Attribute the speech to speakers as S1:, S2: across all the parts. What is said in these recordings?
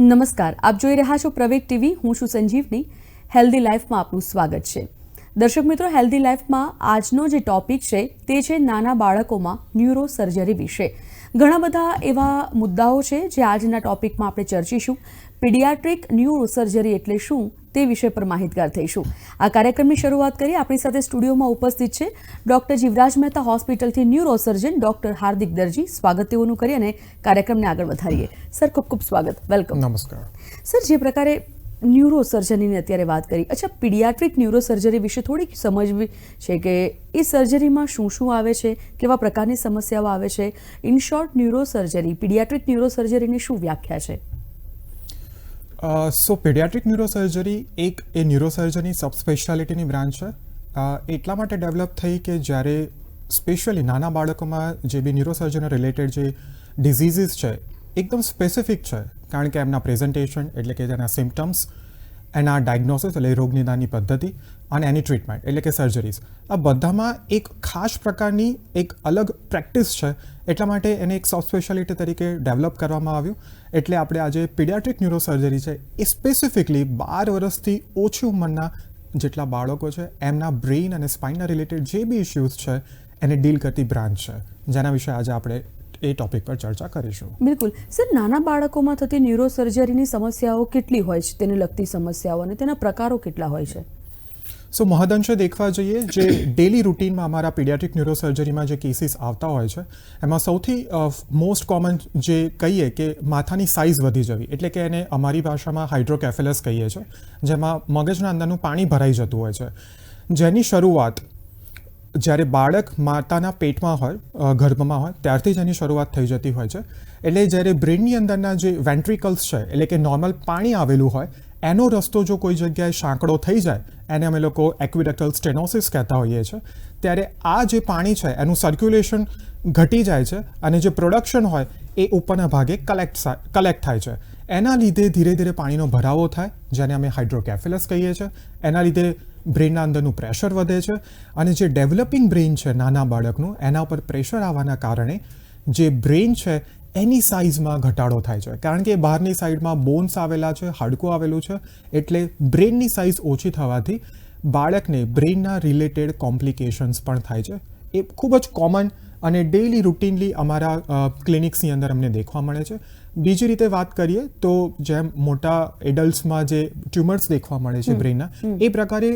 S1: નમસ્કાર, આપ જોઈ રહ્યા છો પ્રવેગ ટીવી. હું છું સંજીવની. હેલ્ધી લાઈફમાં આપનું સ્વાગત છે. દર્શક મિત્રો, હેલ્ધી લાઈફમાં આજનો જે ટોપિક છે, તે છે નાના બાળકોમાં ન્યુરો સર્જરી વિશે. ઘણા બધા એવા મુદ્દાઓ છે જે આજના ટોપિકમાં આપણે ચર્ચીશું. પીડિયાટ્રિક ન્યુરો સર્જરી એટલે શું? તે વિષય પર માહિતગાર થઈશું. આ કાર્યક્રમની શરૂઆત કરી આપણી સાથે સ્ટુડિયોમાં ઉપસ્થિત છે doctor Jivraj Mehta હોસ્પિટલથી neuro surgeon doctor Hardik Darji. સ્વાગત તેઓનું કરી અને કાર્યક્રમને આગળ વધારીએ. સર ખૂબ ખૂબ સ્વાગત. વેલકમ.
S2: નમસ્કાર.
S1: સર જે પ્રકારે ન્યુરો સર્જરીની અત્યારે વાત કરી. અચ્છા પીડિયાટ્રિક ન્યુરો સર્જરી વિશે થોડીક સમજવી છે કે એ સર્જરીમાં શું શું આવે છે કેવા પ્રકારની સમસ્યાઓ આવે છે? In short neuro surgery paediatric neuro સર્જરીની શું વ્યાખ્યા છે?
S2: સો પીડિયાટ્રિક ન્યુરોસર્જરી એક એ ન્યુરોસર્જની સબસ્પેશિયાલિટીની બ્રાન્ચ છે. એટલા માટે ડેવલપ થઈ કે જ્યારે સ્પેશિયલી નાના બાળકોમાં જે બી ન્યુરોસર્જન રિલેટેડ જે ડિઝીઝીસ છે, એકદમ સ્પેસિફિક છે. કારણ કે એમના પ્રેઝન્ટેશન એટલે કે તેના સિમ્ટમ્સ એના ડાયગ્નોસિસ એટલે રોગ નિદાનની પદ્ધતિ અને એની ટ્રીટમેન્ટ એટલે કે સર્જરીઝ આ બધામાં એક ખાસ પ્રકારની એક અલગ પ્રેક્ટિસ છે એટલા માટે એને એક સોફ્ટ સ્પેશિયાલિટી તરીકે ડેવલપ કરવામાં આવ્યું. એટલે આપણે આજે પીડિયાટ્રિક ન્યુરોસર્જરી છે, એ સ્પેસિફિકલી બાર વર્ષથી ઓછી ઉંમરના જેટલા બાળકો છે, એમના બ્રેઇન અને સ્પાઇનના રિલેટેડ જે બી ઇશ્યુઝ છે, એને ડીલ કરતી બ્રાન્ચ છે. જેના વિશે આજે આપણે એ ટોપિક પર ચર્ચા કરીશું.
S1: બિલકુલ. સર, નાના બાળકોમાં થતી ન્યુરોસર્જરીની સમસ્યાઓ કેટલી હોય છે? તેને લગતી સમસ્યાઓ અને તેના પ્રકારો કેટલા હોય છે?
S2: સો મહદઅંશે દેખવા જઈએ જે ડેલી રૂટીનમાં અમારા પીડિયાટ્રિક ન્યુરોસર્જરીમાં જે કેસીસ આવતા હોય છે, એમાં સૌથી મોસ્ટ કોમન જે કહીએ કે માથાની સાઇઝ વધી જવી, એટલે કે એને અમારી ભાષામાં હાઇડ્રોકેફેલસ કહીએ છીએ જેમાં મગજના અંદરનું પાણી ભરાઈ જતું હોય છે. જેની શરૂઆત જ્યારે બાળક માતાના પેટમાં હોય ગર્ભમાં હોય, ત્યારથી જ એની શરૂઆત થઈ જતી હોય છે. એટલે જ્યારે બ્રેનની અંદરના જે વેન્ટ્રિકલ્સ છે, એટલે કે નોર્મલ પાણી આવેલું હોય એનો રસ્તો જો કોઈ જગ્યાએ સાંકડો થઈ જાય, એને અમે લોકો એક્વિડક્ટલ સ્ટેનોસિસ કહેતા હોઈએ છીએ, ત્યારે આ જે પાણી છે, એનું સર્ક્યુલેશન ઘટી જાય છે અને જે પ્રોડક્શન હોય, એ ઉપરના ભાગે કલેક્ટ કલેક્ટ થાય છે. એના લીધે ધીરે ધીરે પાણીનો ભરાવો થાય, જેને અમે હાઇડ્રોકેફેલસ કહીએ છીએ. એના લીધે બ્રેનના અંદરનું પ્રેશર વધે છે અને જે ડેવલપિંગ બ્રેઇન છે નાના બાળકનું, એના ઉપર પ્રેશર આવવાના કારણે જે બ્રેઇન છે એની સાઇઝમાં ઘટાડો થાય છે. કારણ કે બહારની સાઈડમાં બોન્સ આવેલા છે હાડકું આવેલું છે એટલે બ્રેનની સાઇઝ ઓછી થવાથી બાળકને બ્રેઇનના રિલેટેડ કોમ્પ્લિકેશન્સ પણ થાય છે. એ ખૂબ જ કોમન અને ડેઇલી રૂટીનલી અમારા ક્લિનિક્સની અંદર અમને દેખવા મળે છે. બીજી રીતે વાત કરીએ તો જેમ મોટા એડલ્ટ્સમાં જે ટ્યુમર્સ દેખવા મળે છે બ્રેનના એ પ્રકારે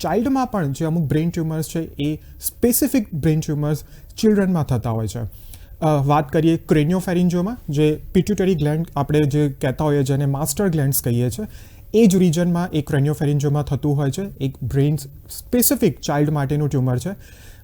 S2: ચાઇલ્ડમાં પણ જે અમુક બ્રેન ટ્યુમર્સ છે એ સ્પેસિફિક બ્રેઇન ટ્યુમર્સ ચિલ્ડ્રનમાં થતા હોય છે. વાત કરીએ ક્રેનિયોફેરિન્જોમાં, જે પિટ્યુટરી ગ્લેન્ડ આપણે જે કહેતા હોઈએ જેને માસ્ટર ગ્લેન્ડ્સ કહીએ છીએ એ જ રિજનમાં એ ક્રેનિયોફેરિન્જોમાં થતું હોય છે. એક બ્રેઇન સ્પેસિફિક ચાઇલ્ડ માટેનું ટ્યુમર છે.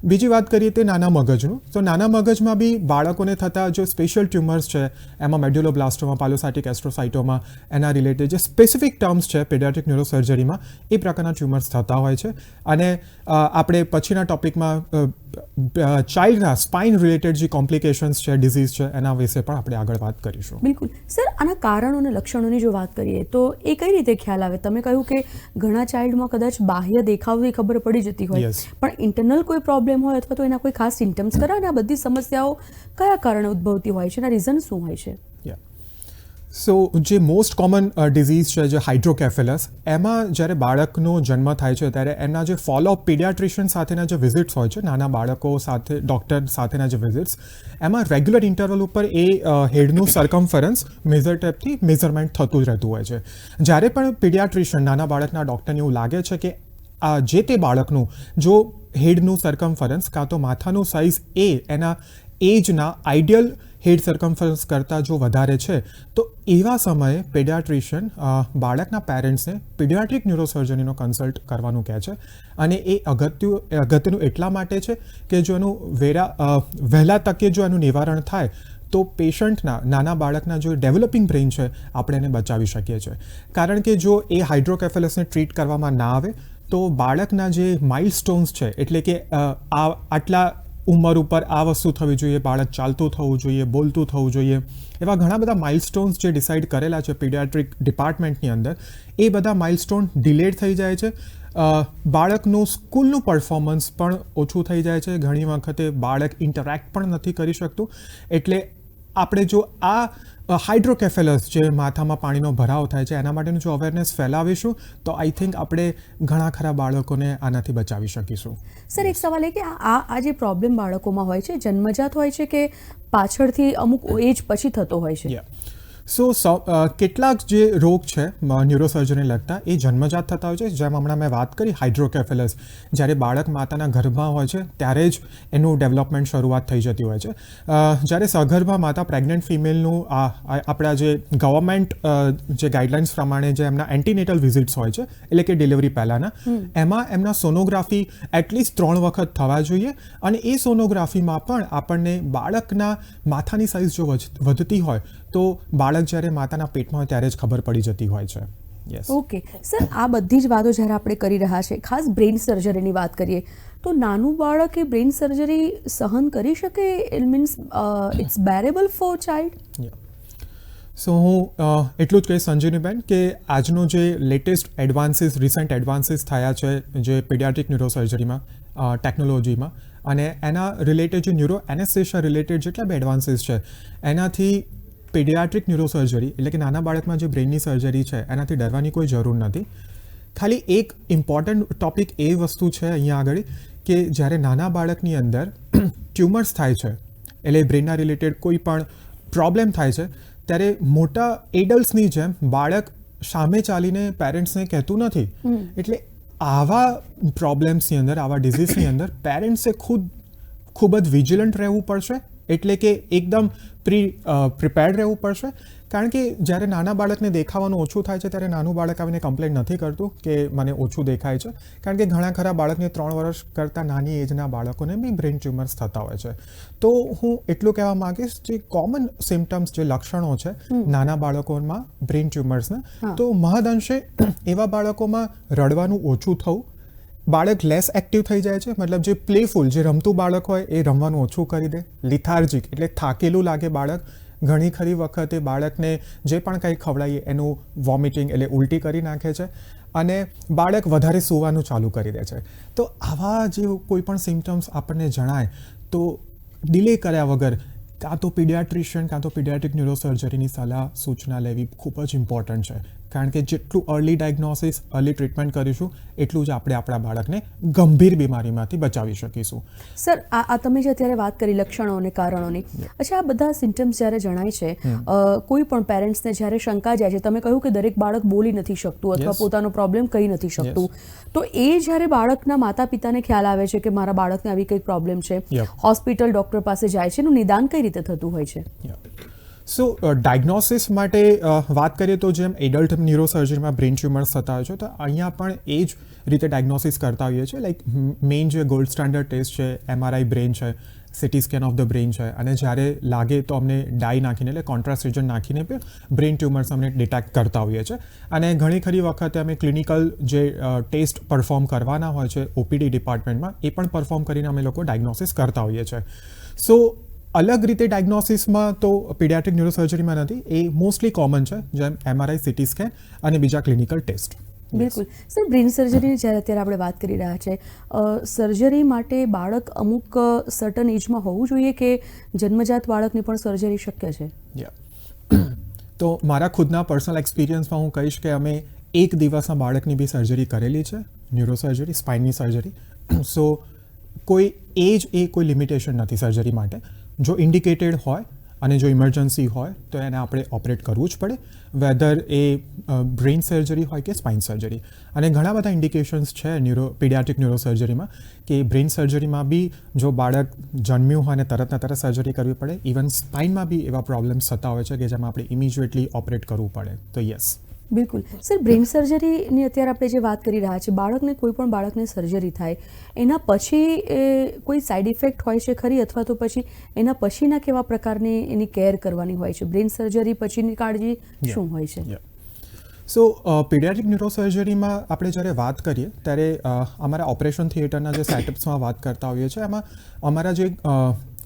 S2: બીજી વાત કરીએ તે નાના મગજનું. તો નાના મગજમાં બી બાળકોને થતા જે સ્પેશિયલ ટ્યુમર્સ છે એમાં મેડ્યુલોબ્લાસ્ટોમાં પાલોસાઇટિક એસ્ટ્રોસાઇટોમાં એના રિલેટેડ જે સ્પેસિફિક ટર્મ્સ છે પેડિયાટ્રિક ન્યુરોસર્જરીમાં એ પ્રકારના ટ્યુમર્સ થતા હોય છે. અને આપણે પછીના ટોપિકમાં ચાઇલ્ડના સ્પાઇન રિલેટેડ જે કોમ્પ્લિકેશન્સ છે ડિઝીઝ છે એના વિશે પણ આપણે આગળ વાત કરીશું.
S1: બિલકુલ. સર આના કારણો અને લક્ષણોની જો વાત કરીએ તો એ કઈ રીતે ખ્યાલ આવે? તમે કહ્યું કે ઘણા ચાઇલ્ડમાં કદાચ બાહ્ય દેખાવથી ખબર પડી જતી હોય. પણ ઇન્ટરનલ કોઈ પ્રોબ્લેમ હોય અથવા તો એના કોઈ ખાસ સિમ્ટમ્સ ખરા અને આ બધી સમસ્યાઓ કયા કારણે ઉદ્ભવતી હોય છે એના રીઝન શું હોય છે?
S2: સો જે મોસ્ટ કોમન ડિઝીઝ છે, જે હાઇડ્રોકેફેલસ એમાં જ્યારે બાળકનો જન્મ થાય છે ત્યારે એના જે ફોલોઅપ પીડિયાટ્રિશિયન સાથેના જે વિઝિટ્સ હોય છે, નાના બાળકો સાથે ડૉક્ટર સાથેના જે વિઝિટ્સ એમાં રેગ્યુલર ઇન્ટરવલ ઉપર એ હેડનું સરકમફરન્સ મેઝર ટેપથી મેઝરમેન્ટ થતું જ રહેતું હોય છે. જ્યારે પણ પીડિયાટ્રિશિયન નાના બાળકના ડૉક્ટરને એવું લાગે છે કે આ જે તે બાળકનું, જો હેડનું સરકમફરન્સ કાં તો માથાનું સાઇઝ એ એના એજના આઈડિયલ હેડ સરકમફરન્સ કરતાં જો વધારે છે, તો એવા સમયે પેડિયાટ્રિશિયન બાળકના પેરેન્ટ્સને પીડિયાટ્રિક ન્યુરોસર્જનીનો કન્સલ્ટ કરવાનું કહે છે. અને એ અગત્યું અગત્યનું એટલા માટે છે કે જો એનું વેરા વહેલા તકે જો એનું નિવારણ થાય, તો પેશન્ટના, નાના બાળકના જો ડેવલપિંગ બ્રેઇન છે, આપણે એને બચાવી શકીએ છીએ. કારણ કે જો એ હાઇડ્રોકેફેલસને ટ્રીટ કરવામાં ના આવે તો બાળકના જે માઇલસ્ટોન્સ છે, એટલે કે આ આટલા ઉંમર ઉપર આ વસ્તુ થવી જોઈએ, બાળક ચાલતું થવું જોઈએ, બોલતું થવું જોઈએ, એવા ઘણા બધા માઇલસ્ટોન્સ જે ડિસાઇડ કરેલા છે પીડિયાટ્રિક ડિપાર્ટમેન્ટની અંદર, એ બધા માઇલસ્ટોન ડિલેડ થઈ જાય છે. બાળકનું સ્કૂલનું પરફોર્મન્સ પણ ઓછું થઈ જાય છે. ઘણી વખતે બાળક ઇન્ટરેક્ટ પણ નથી કરી શકતું. એટલે આપણે જો આ હાઇડ્રોકેફેલસ જે માથામાં પાણીનો ભરાવ થાય છે એના માટેનું જો અવેરનેસ ફેલાવીશું તો આઈ થિંક આપણે ઘણા ખરા બાળકોને આનાથી બચાવી શકીશું.
S1: સર એક સવાલ એ કે આ આ જે પ્રોબ્લેમ બાળકોમાં હોય છે જન્મજાત હોય છે કે પાછળથી અમુક એજ પછી થતો હોય છે?
S2: સો કેટલાક જે રોગ છે ન્યુરોસર્જરીને લગતા એ જન્મજાત થતા હોય છે. જેમ હમણાં મેં વાત કરી હાઇડ્રોકેફેલસ જ્યારે બાળક માતાના ગર્ભમાં હોય છે ત્યારે જ એનું ડેવલપમેન્ટ શરૂઆત થઈ જતી હોય છે. જ્યારે સગર્ભા માતા પ્રેગ્નન્ટ ફિમેલનું આ આપણા જે ગવર્મેન્ટ જે ગાઈડલાઇન્સ પ્રમાણે જે એમના એન્ટીનેટલ વિઝિટ્સ હોય છે એટલે કે ડિલિવરી પહેલાંના એમાં એમના સોનોગ્રાફી એટલીસ્ટ ત્રણ વખત થવા જોઈએ. અને એ સોનોગ્રાફીમાં પણ આપણને બાળકના માથાની સાઇઝ જો વધ- વધતી હોય તો બાળક જ્યારે માતાના પેટમાં હોય ત્યારે જ ખબર પડી જતી હોય છે. યસ
S1: ઓકે સર આ બધી જ વાતો જ્યારે આપણે કરી રહ્યા છે ખાસ બ્રેઇન સર્જરીની વાત કરીએ તો નાનું બાળક એ બ્રેઇન સર્જરી સહન કરી શકે? It means it's bearable for child
S2: so હું એટલું જ કહીશ સંજીવનીબેન કે આજનો જે લેટેસ્ટ એડવાન્સીસ રિસન્ટ એડવાન્સીસ થયા છે જે પીડિયાટ્રિક ન્યુરોસર્જરીમાં ટેકનોલોજીમાં અને એના રિલેટેડ જે ન્યુરો એનેસ્થેશિયા રિલેટેડ જેટલા બી એડવાન્સીસ છે એનાથી પીડિયાટ્રિક ન્યુરોસર્જરી એટલે કે નાના બાળકમાં જે બ્રેઇનની સર્જરી છે એનાથી ડરવાની કોઈ જરૂર નથી. ખાલી એક ઇમ્પોર્ટન્ટ ટોપિક એ વસ્તુ છે અહીંયા આગળ કે જ્યારે નાના બાળકની અંદર ટ્યુમર્સ થાય છે એટલે બ્રેનના રિલેટેડ કોઈ પણ પ્રોબ્લેમ થાય છે ત્યારે મોટા એડલ્ટ્સની જેમ બાળક સામે ચાલીને પેરેન્ટ્સને કહેતું નથી. એટલે આવા પ્રોબ્લેમ્સની અંદર આવા ડિઝીઝની અંદર પેરેન્ટ્સે ખુદ ખૂબ જ વિજિલન્ટ રહેવું પડશે. એટલે કે એકદમ પ્રી પ્રિપેર્ડ રહેવું પડશે. કારણ કે જ્યારે નાના બાળકને દેખાવાનું ઓછું થાય છે ત્યારે નાનું બાળક આવીને કમ્પ્લેન નથી કરતું કે મને ઓછું દેખાય છે. કારણ કે ઘણા ખરા બાળકને ત્રણ વર્ષ કરતાં નાની એજના બાળકોને બી બ્રેન ટ્યુમર્સ થતા હોય છે. તો હું એટલું કહેવા માંગીશ જે કોમન સિમ્ટમ્સ જે લક્ષણો છે નાના બાળકોમાં બ્રેન ટ્યુમર્સના તો મહદ અંશે એવા બાળકોમાં રડવાનું ઓછું થવું બાળક લેસ એક્ટિવ થઈ જાય છે, મતલબ જે પ્લેફુલ જે રમતું બાળક હોય, એ રમવાનું ઓછું કરી દે. લિથાર્જિક એટલે થાકેલું લાગે બાળક. ઘણી ખરી વખતે બાળકને જે પણ કંઈ ખવડાવીએ એનું વોમિટિંગ એટલે ઉલટી કરી નાખે છે અને બાળક વધારે સૂવાનું ચાલુ કરી દે છે. તો આવા જે કોઈ પણ સિમ્ટમ્સ આપણને જણાય, તો ડિલે કર્યા વગર કાં તો પીડિયાટ્રિશિયન કાં તો પીડિયાટ્રિક ન્યુરોસર્જરીની સલાહ સૂચના લેવી ખૂબ જ ઇમ્પોર્ટન્ટ છે. કારણ કે જેટલું અર્લી ડાયગ્નોસિસ અર્લી ટ્રીટમેન્ટ કરીશું એટલું જ આપણે આપણા બાળકને ગંભીર બીમારીમાંથી બચાવી શકીશું.
S1: સર આ તમે જે અત્યારે વાત કરી લક્ષણો અને કારણોની અચ્છા આ બધા સિમ્ટમ્સ જ્યારે જણાય છે કોઈ પણ પેરેન્ટ્સને જ્યારે શંકા જાય છે તમે કહ્યું કે દરેક બાળક બોલી નથી શકતું અથવા પોતાનો પ્રોબ્લેમ કહી નથી શકતું. તો એ જ્યારે બાળકના માતા પિતાને ખ્યાલ આવે છે કે મારા બાળકને આવી કંઈક પ્રોબ્લેમ છે હોસ્પિટલ ડોક્ટર પાસે જાય છે એનું નિદાન કઈ રીતે થતું હોય છે?
S2: સો ડાયગ્નોસિસ uh, માટે વાત કરીએ તો જેમ એડલ્ટ ન્યુરોસર્જરીમાં બ્રેન ટ્યુમર્સ થતા હોય છે તો અહીંયા પણ એ જ રીતે ડાયગ્નોસિસ કરતા હોઈએ છીએ. લાઈક મેઇન જે ગોલ્ડ સ્ટાન્ડર્ડ ટેસ્ટ છે એમઆરઆઈ બ્રેન છે CT scan of the brain છે અને જ્યારે લાગે તો અમને ડાઈ નાખીને એટલે કોન્ટ્રાસ્ટ રિજન નાખીને પણ બ્રેન ટ્યુમર્સ અમને ડિટેક્ટ કરતા હોઈએ છીએ. અને ઘણી ખરી વખતે અમે ક્લિનિકલ જે ટેસ્ટ પરફોર્મ કરવાના હોય છે ઓપીડી ડિપાર્ટમેન્ટમાં એ પણ પરફોર્મ કરીને અમે લોકો ડાયગ્નોસિસ કરતા હોઈએ છીએ. સો અલગ રીતે ડાયગ્નોસિસમાં તો પીડિયાટ્રિક ન્યુરોસર્જરીમાં નથી. એ મોસ્ટલી કોમન છે જેમ એમઆરઆઈ સિટી સ્કેન અને બીજા ક્લિનિકલ ટેસ્ટ
S1: બિલકુલ. સર બ્રેન સર્જરીની જ્યારે અત્યારે આપણે વાત કરી રહ્યા છે સર્જરી માટે બાળક અમુક સર્ટન એજમાં હોવું જોઈએ કે જન્મજાત બાળકની પણ સર્જરી શક્ય છે?
S2: તો મારા ખુદના પર્સનલ એક્સપિરિયન્સમાં હું કહીશ કે અમે એક દિવસના બાળકની બી સર્જરી કરેલી છે ન્યુરોસર્જરી સ્પાઇનની સર્જરી સો કોઈ એજ એ કોઈ લિમિટેશન નથી સર્જરી માટે. જો ઇન્ડિકેટેડ હોય અને જો ઇમરજન્સી હોય, તો એને આપણે ઓપરેટ કરવું જ પડે. વેધર એ બ્રેઇન સર્જરી હોય કે સ્પાઇન સર્જરી અને ઘણા બધા ઇન્ડિકેશન્સ છે ન્યુરો પીડિયાટ્રિક ન્યુરોસર્જરીમાં કે બ્રેઇન સર્જરીમાં બી જો બાળક જન્મ્યું હોય અને તરતના તરત સર્જરી કરવી પડે ઇવન સ્પાઇનમાં બી એવા પ્રોબ્લેમ્સ થતા હોય છે કે જેમાં આપણે ઇમિજિએટલી ઓપરેટ કરવું પડે. તો યસ
S1: બિલકુલ. સર બ્રેઇન સર્જરીની અત્યારે આપણે જે વાત કરી રહ્યા છીએ બાળકને કોઈ પણ બાળકને સર્જરી થાય એના પછી કોઈ સાઇડ ઇફેક્ટ હોય છે ખરી? અથવા તો પછી એના પછીના કેવા પ્રકારની એની કેર કરવાની હોય છે? બ્રેઇન સર્જરી પછીની કાળજી શું હોય છે?
S2: સો પીડિયાટ્રિક ન્યુરોસર્જરીમાં આપણે જ્યારે વાત કરીએ ત્યારે અમારા ઓપરેશન થિયેટરના જે સેટઅપ્સમાં વાત કરતા હોઈએ છીએ એમાં અમારા જે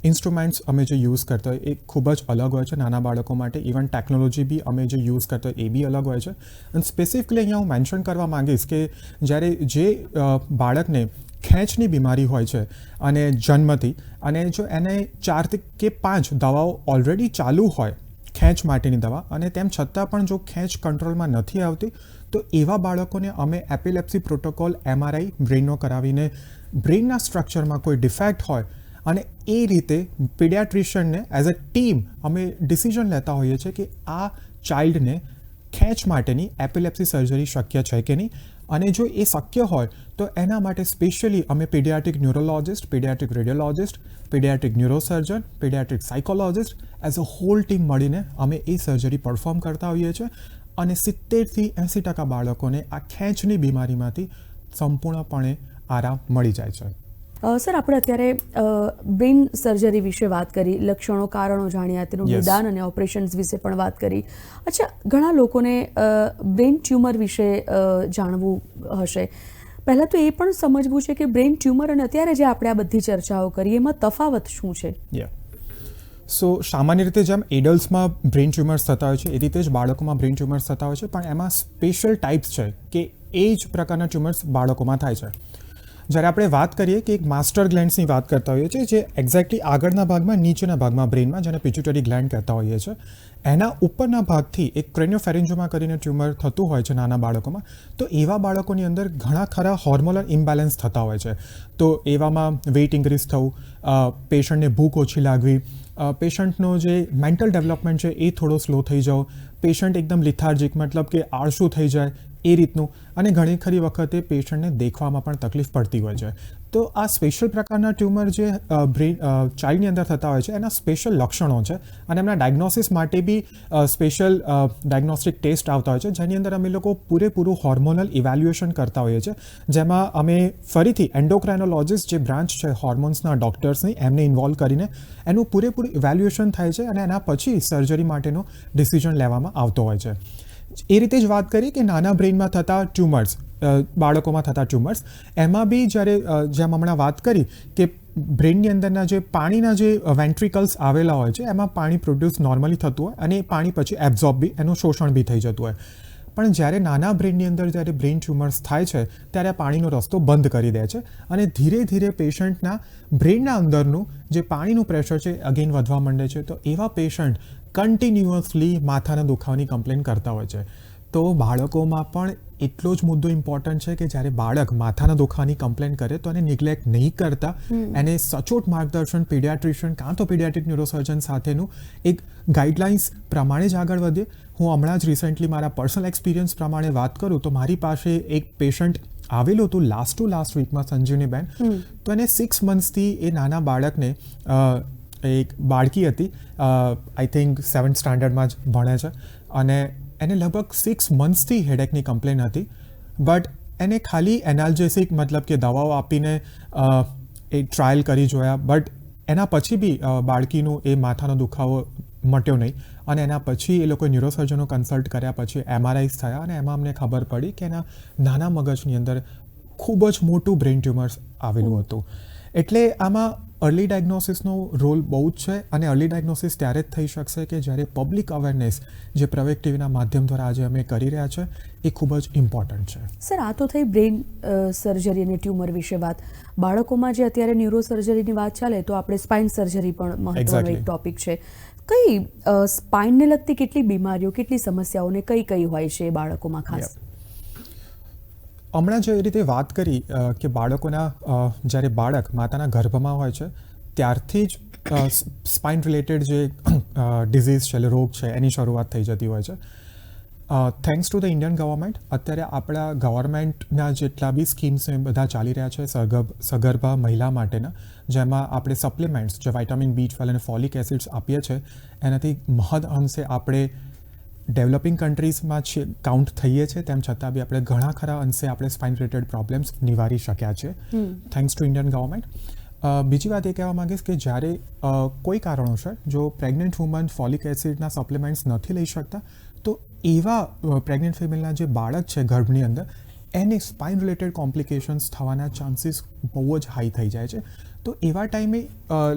S2: ઇન્સ્ટ્રુમેન્ટ્સ અમે જે યુઝ કરતા હોય એ ખૂબ જ અલગ હોય છે. નાના બાળકો માટે ઇવન ટેકનોલોજી બી અમે જે યુઝ કરતા હોય એ બી અલગ હોય છે. અને સ્પેસિફિકલી અહીંયા હું મેન્શન કરવા માંગીશ કે જ્યારે જે બાળકને ખેંચની બીમારી હોય છે અને જન્મથી અને જો એને ચારથી કે પાંચ દવાઓ ઓલરેડી ચાલુ હોય ખેંચ માટેની દવા અને તેમ છતાં પણ જો ખેંચ કંટ્રોલમાં નથી આવતી, તો એવા બાળકોને અમે એપિલેપ્સી પ્રોટોકોલ એમઆરઆઈ બ્રેનનો કરાવીને બ્રેઇનના સ્ટ્રક્ચરમાં કોઈ ડિફેક્ટ હોય અને એ રીતે પીડિયાટ્રિશિયનને એઝ અ ટીમ અમે ડિસિઝન લેતા હોઈએ છીએ કે આ ચાઇલ્ડને ખેંચ માટેની એપિલેપ્સી સર્જરી શક્ય છે કે નહીં? અને જો એ શક્ય હોય, તો એના માટે સ્પેશિયલી અમે paediatric neurologist paediatric radiologist paediatric neurosurgeon paediatric psychologist as a whole team મળીને અમે એ સર્જરી પરફોર્મ કરતા હોઈએ છીએ. અને સિત્તેરથી એંસી ટકા બાળકોને આ ખેંચની બીમારીમાંથી સંપૂર્ણપણે આરામ મળી જાય છે.
S1: સર આપણે અત્યારે બ્રેઇન સર્જરી વિશે વાત કરી લક્ષણો કારણો જાણ્યા તેનું. નિદાન અને ઓપરેશન્સ વિશે પણ વાત કરી. અચ્છા ઘણા લોકોને બ્રેઇન ટ્યુમર વિશે જાણવું હશે. પહેલાં તો એ પણ સમજવું છે કે બ્રેઇન ટ્યુમર અને અત્યારે જે આપણે આ બધી ચર્ચાઓ કરી એમાં તફાવત શું છે?
S2: સો સામાન્ય રીતે જેમ એડલ્ટ્સમાં બ્રેન ટ્યુમર્સ થતા હોય છે એ રીતે જ બાળકોમાં બ્રેન ટ્યુમર્સ થતા હોય છે પણ એમાં સ્પેશિયલ ટાઈપ્સ છે કે એ જ પ્રકારના ટ્યુમર્સ બાળકોમાં થાય છે. જ્યારે આપણે વાત કરીએ કે એક માસ્ટર ગ્લેન્ડ્સની વાત કરતા હોઈએ છીએ, જે એક્ઝેક્ટલી આગળના ભાગમાં, નીચેના ભાગમાં બ્રેનમાં જેને પિચ્યુટરી ગ્લેન્ડ કહેતા હોઈએ છીએ, એના ઉપરના ભાગથી એક ક્રેનિયોફેરેન્જોમાં કરીને ટ્યુમર થતું હોય છે નાના બાળકોમાં, તો એવા બાળકોની અંદર ઘણા ખરા હોર્મોનલ ઇમ્બેલેન્સ થતા હોય છે. તો એવામાં વેઇટ ઇન્ક્રીઝ થવું પેશન્ટને ભૂખ ઓછી લાગવી પેશન્ટનો જે મેન્ટલ ડેવલપમેન્ટ છે એ થોડો સ્લો થઈ જાવ પેશન્ટ એકદમ લિથાર્જિક મતલબ કે આળસું થઈ જાય એ રીતનું. અને ઘણી ખરી વખતે પેશન્ટને દેખવામાં પણ તકલીફ પડતી હોય છે. તો આ સ્પેશિયલ પ્રકારના ટ્યુમર જે બ્રેન ચાઇલ્ડની અંદર થતા હોય છે, એના સ્પેશિયલ લક્ષણો છે. અને એમના ડાયગ્નોસિસ માટે બી સ્પેશિયલ ડાયગ્નોસ્ટિક ટેસ્ટ આવતા હોય છે, જેની અંદર અમે લોકો પૂરેપૂરું હોર્મોનલ ઇવેલ્યુએશન કરતા હોઈએ છીએ. જેમાં અમે ફરીથી એન્ડોક્રાઇનોલોજિસ્ટ જે બ્રાન્ચ છે હોર્મોન્સના ડૉક્ટર્સની, એમને ઇન્વોલ્વ કરીને એનું પૂરેપૂરું ઇવેલ્યુએશન થાય છે અને એના પછી સર્જરી માટેનો ડિસિઝન લેવામાં આવતો હોય છે. એ રીતે જ વાત કરીએ કે નાના બ્રેઇનમાં થતા ટ્યુમર્સ બાળકોમાં થતા ટ્યુમર્સ, એમાં બી જ્યારે જેમ હમણાં વાત કરી કે બ્રેનની અંદરના જે પાણીના જે વેન્ટ્રિકલ્સ આવેલા હોય છે, એમાં પાણી પ્રોડ્યુસ નોર્મલી થતું હોય અને પાણી પછી એબ્ઝોર્બ બી, એનું શોષણ બી થઈ જતું હોય. પણ જ્યારે નાના બ્રેનની અંદર જ્યારે બ્રેઇન ટ્યુમર્સ થાય છે ત્યારે આ પાણીનો રસ્તો બંધ કરી દે છે અને ધીરે ધીરે પેશન્ટના બ્રેઇનના અંદરનું જે પાણીનું પ્રેશર છે અગેન વધવા માંડે છે. તો એવા પેશન્ટ કન્ટિન્યુઅસલી માથાના દુખાવાની કમ્પ્લેન કરતા હોય છે. તો બાળકોમાં પણ એટલો જ મુદ્દો ઇમ્પોર્ટન્ટ છે કે જ્યારે બાળક માથાના દુખાવાની કમ્પ્લેન કરે તો એને નિગ્લેક્ટ નહીં કરતા. એને સચોટ માર્ગદર્શન પીડિયાટ્રિશિયન કાં તો પીડિયાટ્રિક ન્યુરોસર્જન સાથેનું એક ગાઈડલાઇન્સ પ્રમાણે જ આગળ વધે. હું હમણાં જ રિસેન્ટલી મારા પર્સનલ એક્સપિરિયન્સ પ્રમાણે વાત કરું તો મારી પાસે એક પેશન્ટ આવેલું હતું લાસ્ટ ટુ લાસ્ટ વીકમાં સંજીવની બેન તો એને સિક્સ મંથ્સથી એ નાના બાળકને એક બાળકી હતી આઈ થિંક સેવન્થ સ્ટાન્ડર્ડમાં જ ભણે છે. અને એને લગભગ સિક્સ મંથ્સથી હેડેકની કમ્પ્લેન હતી. બટ એને ખાલી એનાલ્જેસિક મતલબ કે દવાઓ આપીને એ ટ્રાયલ કરી જોયા. બટ એના પછી બી બાળકીનું એ માથાનો દુખાવો મટ્યો નહીં. અને એના પછી એ લોકોએ ન્યુરોસર્જનો કન્સલ્ટ કર્યા પછી એમઆરઆઈસ થયા અને એમાં અમને ખબર પડી કે એના નાના મગજની અંદર ખૂબ જ મોટું બ્રેન ટ્યુમર્સ આવેલું હતું. એટલે આમાં અર્લી ડાયગ્નોસિસનો રોલ બહુ જ છે અને અર્લી ડાયગ્નોસિસ ત્યારે જ થઈ શકશે કે જ્યારે પબ્લિક અવેરનેસ જે પ્રવેક ટીવીના માધ્યમ દ્વારા આજે અમે કરી રહ્યા છે એ ખૂબ જ ઇમ્પોર્ટન્ટ છે.
S1: સર આ તો થઈ બ્રેઇન સર્જરી અને ટ્યુમર વિશે વાત. બાળકોમાં જે અત્યારે ન્યુરો સર્જરીની વાત ચાલે તો આપણે સ્પાઇન સર્જરી પણ મહત્વનો એક ટોપિક છે. કઈ સ્પાઇનને લગતી કેટલી બીમારીઓ, કેટલી સમસ્યાઓને કઈ કઈ હોય છે બાળકોમાં ખાસ?
S2: હમણાં જે રીતે વાત કરી કે બાળકોના જ્યારે બાળક માતાના ગર્ભમાં હોય છે, ત્યારથી જ સ્પાઇન રિલેટેડ જે ડિઝીઝ છે રોગ છે, એની શરૂઆત થઈ જતી હોય છે. Thanks to the Indian government અત્યારે આપણા ગવર્મેન્ટના જેટલા બી સ્કીમ્સ એ બધા ચાલી રહ્યા છે સગર્ભ સગર્ભા મહિલા માટેના જેમાં આપણે સપ્લિમેન્ટ્સ જે વાઇટામિન બી ટ્વેલ્વ અને ફોલિક એસિડ્સ આપીએ છીએ એનાથી મહદ અંશે આપણે ડેવલપિંગ કન્ટ્રીઝમાં છે કાઉન્ટ થઈએ છીએ તેમ છતાં બી આપણે ઘણા ખરા અંશે આપણે સ્પાઇન રિલેટેડ પ્રોબ્લેમ્સ નિવારી શક્યા છે. થેન્ક્સ ટુ ઇન્ડિયન ગવર્મેન્ટ બીજી વાત એ કહેવા માંગીશ કે જ્યારે કોઈ કારણોસર જો પ્રેગ્નન્ટ વુમન ફોલિક એસિડના સપ્લિમેન્ટ્સ નથી લઈ શકતા એવા પ્રેગ્નન્ટ ફિમેલના જે બાળક છે ગર્ભની અંદર, એને સ્પાઇન રિલેટેડ કોમ્પ્લિકેશન્સ થવાના ચાન્સીસ બહુ જ હાઈ થઈ જાય છે. તો એવા ટાઈમે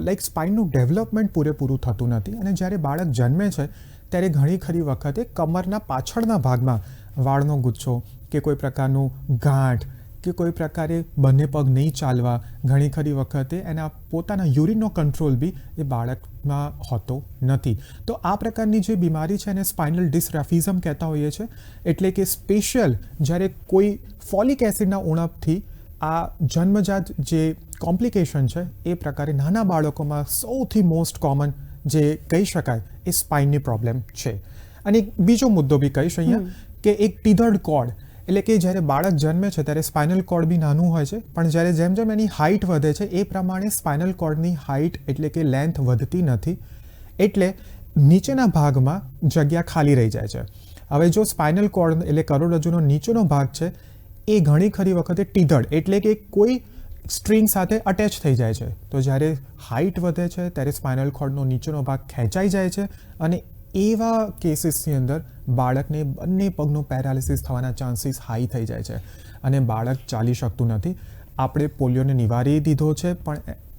S2: લાઈક સ્પાઇનનું ડેવલપમેન્ટ પૂરેપૂરું થતું નથી અને જ્યારે બાળક જન્મે છે, ત્યારે ઘણી ખરી વખતે કમરના પાછળના ભાગમાં વાળનો ગુચ્છો કે કોઈ પ્રકારનું ગાંઠ કે કોઈ પ્રકારે બંને પગ નહીં ચાલવા ઘણી ખરી વખતે એના પોતાના યુરિનનો કંટ્રોલ બી એ બાળકમાં હોતો નથી. તો આ પ્રકારની જે બીમારી છે એને સ્પાઇનલ ડિસરેફિઝમ કહેતા હોઈએ છીએ એટલે કે સ્પેશિયલ જ્યારે કોઈ ફોલિક એસિડના ઉણપથી આ જન્મજાત જે કોમ્પ્લિકેશન છે એ પ્રકારે નાના બાળકોમાં સૌથી મોસ્ટ કોમન જે કહી શકાય એ સ્પાઇનની પ્રોબ્લેમ છે. અને એક બીજો મુદ્દો બી કહીશ અહીંયા કે એક ટીધર્ડ કોડ એટલે કે જ્યારે બાળક જન્મે છે, ત્યારે સ્પાઇનલ કોર્ડ બી નાનું હોય છે. પણ જ્યારે જેમ જેમ એની હાઇટ વધે છે, એ પ્રમાણે સ્પાઇનલ કોર્ડની હાઇટ એટલે કે લેન્થ વધતી નથી. એટલે નીચેના ભાગમાં જગ્યા ખાલી રહી જાય છે. હવે જો સ્પાઇનલ કોર્ડ એટલે કરોડરજ્જુનો નીચેનો ભાગ છે, એ ઘણી ખરી વખતે ટીધડ એટલે કે કોઈ સ્ટ્રિંગ સાથે અટેચ થઈ જાય છે. તો જ્યારે હાઇટ વધે છે, ત્યારે સ્પાઇનલ કોર્ડનો નીચેનો ભાગ ખેંચાઈ જાય છે અને એવા કેસીસની અંદર બાળકને બંને પગનું પેરાલિસિસ થવાના ચાન્સીસ હાઈ થઈ જાય છે અને બાળક ચાલી શકતું નથી. આપણે પોલિયોને નિવારી દીધો છે પણ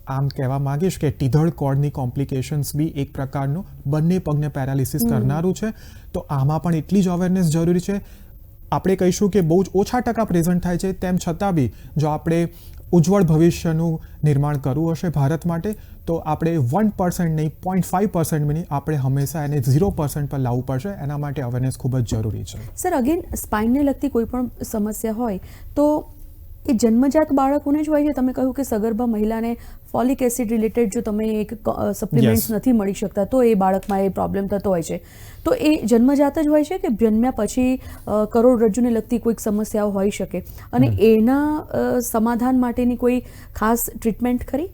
S2: આમ કહેવા માંગીશ કે ટીધડ કોર્ડની કોમ્પ્લિકેશન્સ બી એક પ્રકારનું બંને પગને પેરાલિસિસ કરનારું છે. તો આમાં પણ એટલી જ અવેરનેસ જરૂરી છે. આપણે કહીશું કે બહુ જ ઓછા ટકા પ્રેઝન્ટ થાય છે તેમ છતાં બી જો આપણે ઉજ્જવળ ભવિષ્યનું નિર્માણ કરવું હશે ભારત માટે, તો આપણે વન પર્સન્ટ નહીં પોઈન્ટ ફાઇવ પર્સન્ટ નહીં આપણે હંમેશા એને ઝીરો પર્સન્ટ પર લાવવું પડશે. એના માટે અવેરનેસ ખૂબ જ જરૂરી છે.
S1: સર અગેન સ્પાઇનને લગતી કોઈ પણ સમસ્યા હોય, તો એ જન્મજાત બાળકોને જ હોય છે? તમે કહ્યું કે સગર્ભા મહિલાને ફોલિક એસિડ રિલેટેડ જો તમે એક સપ્લિમેન્ટ્સ નથી મળી શકતા તો એ બાળકમાં એ પ્રોબ્લેમ થતો હોય છે. તો એ જન્મજાત જ હોય છે કે જન્મ્યા પછી કરોડરજ્જુને લગતી કોઈક સમસ્યાઓ હોઈ શકે? અને એના સમાધાન માટેની કોઈ ખાસ ટ્રીટમેન્ટ ખરી?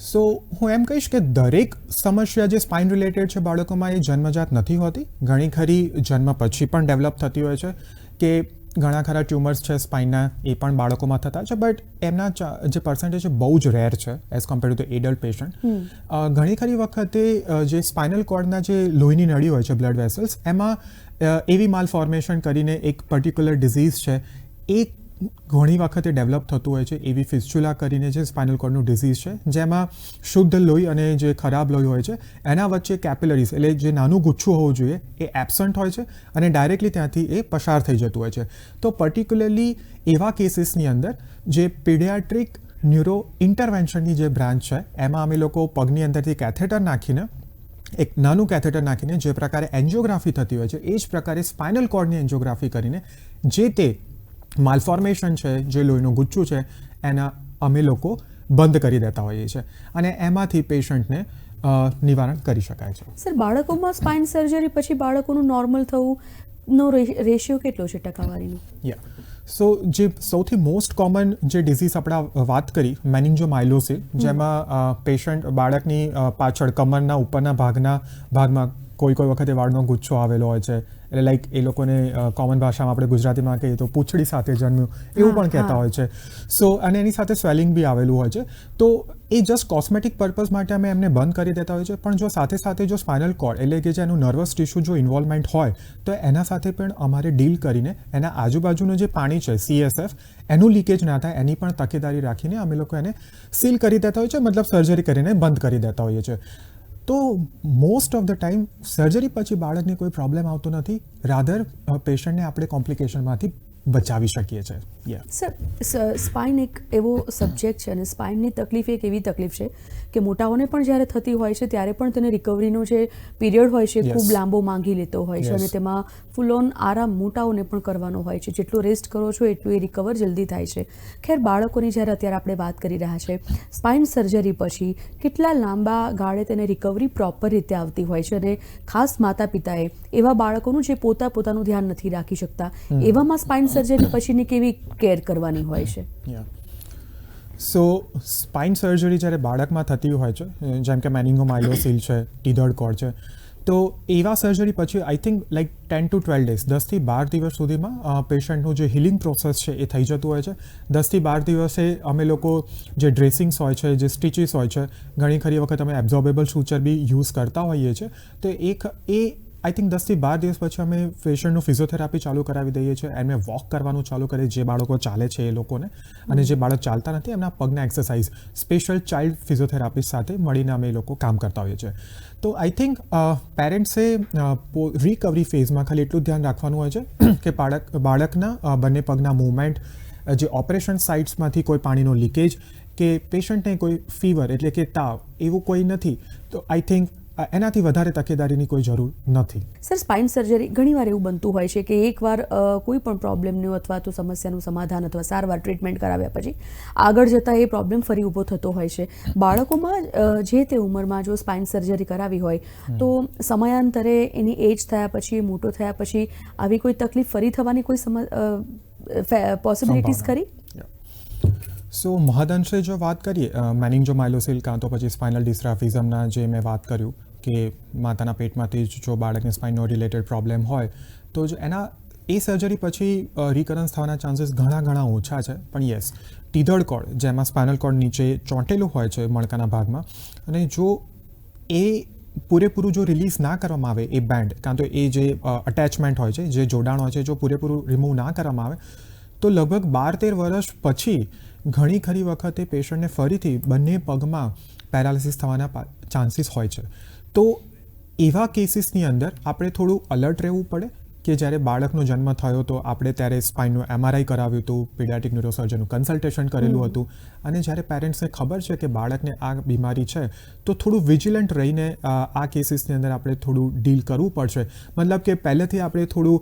S2: સો હું એમ કહીશ કે દરેક સમસ્યા જે સ્પાઇન રિલેટેડ છે બાળકોમાં એ જન્મજાત નથી હોતી. ઘણી ખરી જન્મ પછી પણ ડેવલપ થતી હોય છે કે ઘણા ખરા ટ્યુમર્સ છે સ્પાઇનના એ પણ બાળકોમાં થતા છે બટ એમના ચા- જે પર્સન્ટેજ છે બહુ જ રેર છે as compare to adult patient ઘણી ખરી વખતે જે સ્પાઇનલ કોર્ડના જે લોહીની નળી હોય છે બ્લડ વેસલ્સ એમાં એવી માલ ફોર્મેશન કરીને એક પર્ટિક્યુલર ડિઝીઝ છે એ ઘણી વખતે ડેવલપ થતું હોય છે એવી ફિસ્ચ્યુલા કરીને જે સ્પાઇનલ કોર્ડનું ડિઝીઝ છે, જેમાં શુદ્ધ લોહી અને જે ખરાબ લોહી હોય છે, એના વચ્ચે કેપિલરીઝ એટલે જે નાનું ગુચ્છું હોવું જોઈએ એ એબસન્ટ હોય છે અને ડાયરેક્ટલી ત્યાંથી એ પસાર થઈ જતું હોય છે. તો પર્ટિક્યુલરલી એવા કેસીસની અંદર જે પીડિયાટ્રિક ન્યુરો ઇન્ટરવેન્શનની જે બ્રાન્ચ છે, એમાં અમે લોકો પગની અંદરથી કેથેટર નાખીને, એક નાનું કેથેટર નાખીને જે પ્રકારે એન્જિયોગ્રાફી થતી હોય છે, એ જ પ્રકારે સ્પાઇનલ કોર્ડની એન્જિયોગ્રાફી કરીને જે તે માલફોર્મેશન છે જે લોહીનું ગુચ્છું છે એના અમે લોકો બંધ કરી દેતા હોઈએ છીએ અને એમાંથી પેશન્ટને નિવારણ કરી શકાય છે.
S1: સર બાળકોમાં સ્પાઇન સર્જરી પછી બાળકોનું નોર્મલ થવું નો રેશિયો કેટલો છે ટકાવારીનો?
S2: યા સો જે સૌથી મોસ્ટ કોમન જે ડિઝીઝ આપણે વાત કરી મેનિન્જોમાઇલોસિલ જેમાં પેશન્ટ બાળકની પાછળ કમરના ઉપરના ભાગના ભાગમાં કોઈ કોઈ વખતે વાળનો ગુચ્છો આવેલો હોય છે. એટલે લાઈક એ લોકોને કોમન ભાષામાં આપણે ગુજરાતીમાં કહીએ તો પૂંછડી સાથે જન્મ્યું એવું પણ કહેતા હોય છે. સો અને એની સાથે સ્વેલિંગ બી આવેલું હોય છે. તો એ જસ્ટ કોસ્મેટિક પર્પઝ માટે અમે એમને બંધ કરી દેતા હોય છે. પણ જો સાથે સાથે જો સ્પાઇનલ કોર્ડ એટલે કે જે એનું નર્વસ ટિશ્યુ જો ઇન્વોલ્વમેન્ટ હોય તો એના સાથે પણ અમારે ડીલ કરીને એના આજુબાજુનું જે પાણી છે સીએસએફ એનું લીકેજ ના થાય એની પણ તકેદારી રાખીને અમે લોકો એને સીલ કરી દેતા હોય છે. મતલબ સર્જરી કરીને બંધ કરી દેતા હોઈએ છીએ. તો most of the time surgery પછી બાળકને કોઈ પ્રોબ્લેમ આવતો નથી. રાધર પેશન્ટને આપણે કોમ્પ્લિકેશનમાંથી બચાવી શકીએ છીએ
S1: સર સ્પાઇન એક એવો સબ્જેક્ટ છે અને સ્પાઇનની તકલીફ એક એવી તકલીફ છે કે મોટાઓને પણ જ્યારે થતી હોય છે ત્યારે પણ તેને રિકવરીનો જે પીરિયડ હોય છે ખૂબ લાંબો માંગી લેતો હોય છે અને તેમાં ફૂલ ઓન આરામ મોટાઓને પણ કરવાનો હોય છે. જેટલો રેસ્ટ કરો છો એટલું એ રિકવર જલ્દી થાય છે. ખેર બાળકોની જ્યારે અત્યારે આપણે વાત કરી રહ્યા છે સ્પાઇન સર્જરી પછી કેટલા લાંબા ગાળે તેને રિકવરી પ્રોપર રીતે આવતી હોય છે અને ખાસ માતા પિતાએ એવા બાળકોનું જે પોતા પોતાનું ધ્યાન નથી રાખી શકતા એવામાં સ્પાઇન સર્જરી પછીની કેવી કેર કરવાની હોય છે?
S2: સો સ્પાઇન સર્જરી જ્યારે બાળકમાં થતી હોય છે જેમ કે મેનિંગોમાઇલોસિલ છે ટીધડ કોર્ડ છે, તો એવા સર્જરી પછી I think like ten to twelve days દસથી બાર દિવસ સુધીમાં પેશન્ટનું જે હિલિંગ પ્રોસેસ છે એ થઈ જતું હોય છે. દસથી બાર દિવસે અમે લોકો જે ડ્રેસિંગ્સ હોય છે, જે સ્ટિચિસ હોય છે, ઘણી ખરી વખત અમે એબ્ઝોર્બેબલ સૂચર બી યુઝ કરતા હોઈએ છીએ. તો એક એ આઈ થિંક દસથી બાર દિવસ પછી અમે પેશન્ટનું ફિઝિયોથેરાપી ચાલુ કરાવી દઈએ છીએ. એમને વોક કરવાનું ચાલુ કરીએ જે બાળકો ચાલે છે એ લોકોને. અને જે બાળક ચાલતા નથી, એમના પગના એક્સરસાઇઝ, સ્પેશિયલ ચાઇલ્ડ ફિઝિયોથેરાપિસ્ટ સાથે મળીને અમે એ લોકો કામ કરતા હોઈએ છીએ. તો આઈ થિંક પેરેન્ટ્સે રિકવરી ફેઝમાં ખાલી એટલું ધ્યાન રાખવાનું હોય છે કે બાળક, બાળકના બંને પગના મૂવમેન્ટ જે ઓપરેશન સાઇટ્સમાંથી કોઈ પાણીનો લીકેજ કે પેશન્ટને કોઈ ફીવર એટલે કે તાવ એવું કોઈ નથી. તો આઈ થિંક એનાથી વધારે તકેદારીની કોઈ જરૂર નથી.
S1: સર સ્પાઇન સર્જરી ઘણીવાર એવું બનતું હોય છે કે એકવાર કોઈ પણ પ્રોબ્લેમનું અથવા તો સમસ્યાનું સમાધાન અથવા સારવાર ટ્રીટમેન્ટ કરાવ્યા પછી આગળ જતાં એ પ્રોબ્લેમ ફરી ઊભો થતો હોય છે. બાળકોમાં જે તે ઉંમરમાં જો સ્પાઇન સર્જરી કરાવી હોય તો સમયાંતરે એની એજ થયા પછી મોટો થયા પછી આવી કોઈ તકલીફ ફરી થવાની કોઈ સમ પોસિબિલિટીઝ ખરી?
S2: સો મહદઅંશે જો વાત કરીએ મેનિંગજો માઇલોસિલ કાં તો પછી સ્પાઇનલ ડિસ્ટ્રાફિઝમના જે મેં વાત કર્યું કે માતાના પેટમાંથી જ જો બાળકને સ્પાઇનનો રિલેટેડ પ્રોબ્લેમ હોય, તો જ એના એ સર્જરી પછી રિકરન્સ થવાના ચાન્સીસ ઘણા ઘણા ઓછા છે. પણ યસ ટીધળ કોડ જેમાં સ્પાઇનલ કોડ નીચે ચોંટેલું હોય છે મણકાના ભાગમાં, અને જો એ પૂરેપૂરું જો રિલીઝ ના કરવામાં આવે, એ બેન્ડ કાં તો એ જે અટેચમેન્ટ હોય છે, જે જોડાણ હોય છે, જો પૂરેપૂરું રિમૂવ ના કરવામાં આવે, તો લગભગ બાર તેર વર્ષ પછી ઘણી ખરી વખતે પેશન્ટને ફરીથી બંને પગમાં પેરાલિસિસ થવાના ચાન્સીસ હોય છે. તો એવા કેસીસની અંદર આપણે થોડું અલર્ટ રહેવું પડે કે જ્યારે બાળકનો જન્મ થયો તો આપણે ત્યારે સ્પાઇનનું એમઆરઆઈ કરાવ્યું હતું પીડિયાટિક ન્યુરોસર્જનનું કન્સલ્ટેશન કરેલું હતું. અને જ્યારે પેરેન્ટ્સને ખબર છે કે બાળકને આ બીમારી છે તો થોડું વિજિલન્ટ રહીને આ કેસીસની અંદર આપણે થોડું ડીલ કરવું પડશે. મતલબ કે પહેલેથી આપણે થોડું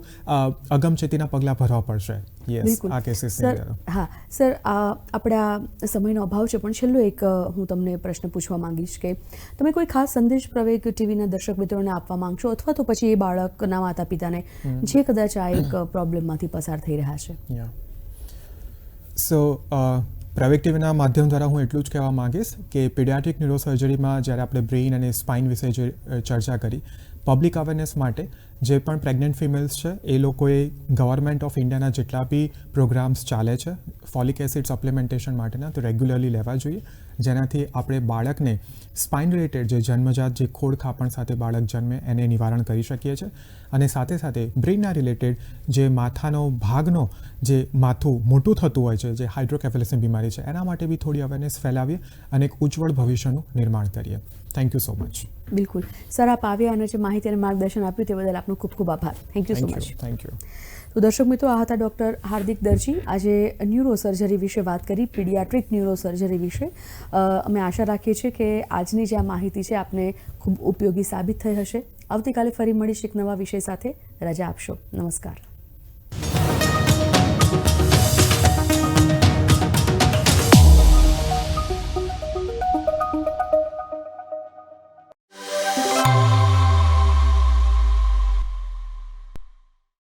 S2: અગમચેતીના પગલાં ભરવા પડશે.
S1: બિલકુલ. સર હા સર આપણા સમયનો અભાવ છે પણ છેલ્લો એક હું તમને પ્રશ્ન પૂછવા માંગીશ કે તમે કોઈ ખાસ સંદેશ પ્રવેગ ટીવીના દર્શક મિત્રોને આપવા માંગશો? અથવા તો પછી એ બાળકના માતા પિતાને જે કદાચ આ એક પ્રોબ્લેમમાંથી પસાર થઈ રહ્યા છે?
S2: સો સો ટીવીના માધ્યમ દ્વારા હું એટલું જ કહેવા માંગીશ કે પીડિયાટ્રિક ન્યુરોસર્જરીમાં જ્યારે આપણે બ્રેઇન અને સ્પાઇન વિશે જે ચર્ચા કરી પબ્લિક અવેરનેસ માટે જે પણ પ્રેગ્નન્ટ ફિમેલ્સ છે, એ લોકોએ ગવર્મેન્ટ ઓફ ઇન્ડિયાના જેટલા બી પ્રોગ્રામ્સ ચાલે છે ફોલિક એસિડ સપ્લિમેન્ટેશન માટેના, તો રેગ્યુલરલી લેવા જોઈએ. જેનાથી આપણે બાળકને સ્પાઇન રિલેટેડ જે જન્મજાત જે ખોડ ખાપણ સાથે બાળક જન્મે એને નિવારણ કરી શકીએ છીએ. અને સાથે સાથે બ્રેઇનના રિલેટેડ જે માથાનો ભાગનો જે માથું મોટું થતું હોય છે જે હાઇડ્રોકેફેલિસની બીમારી છે એના માટે બી થોડી અવેરનેસ ફેલાવીએ અને એક ઉજ્જવળ ભવિષ્યનું નિર્માણ કરીએ. થેન્ક યુ સો મચ
S1: બિલકુલ. સર આપ આવ્યા અને જે માહિતી અને માર્ગદર્શન આપ્યું તે બદલ આપનો ખૂબ ખૂબ આભાર. Thank you so much
S2: thank you
S1: તો દર્શક મિત્રો, આ હતા ડૉક્ટર હાર્દિક દરજી. આજે ન્યુરોસર્જરી વિશે વાત કરી, પીડિયાટ્રિક ન્યુરો સર્જરી વિશે અમે આશા રાખીએ છીએ કે આજની જે આ માહિતી છે, આપને ખૂબ ઉપયોગી સાબિત થઈ હશે. આવતીકાલે ફરી મળીશ એક નવા વિષય સાથે. રજા આપશો. નમસ્કાર.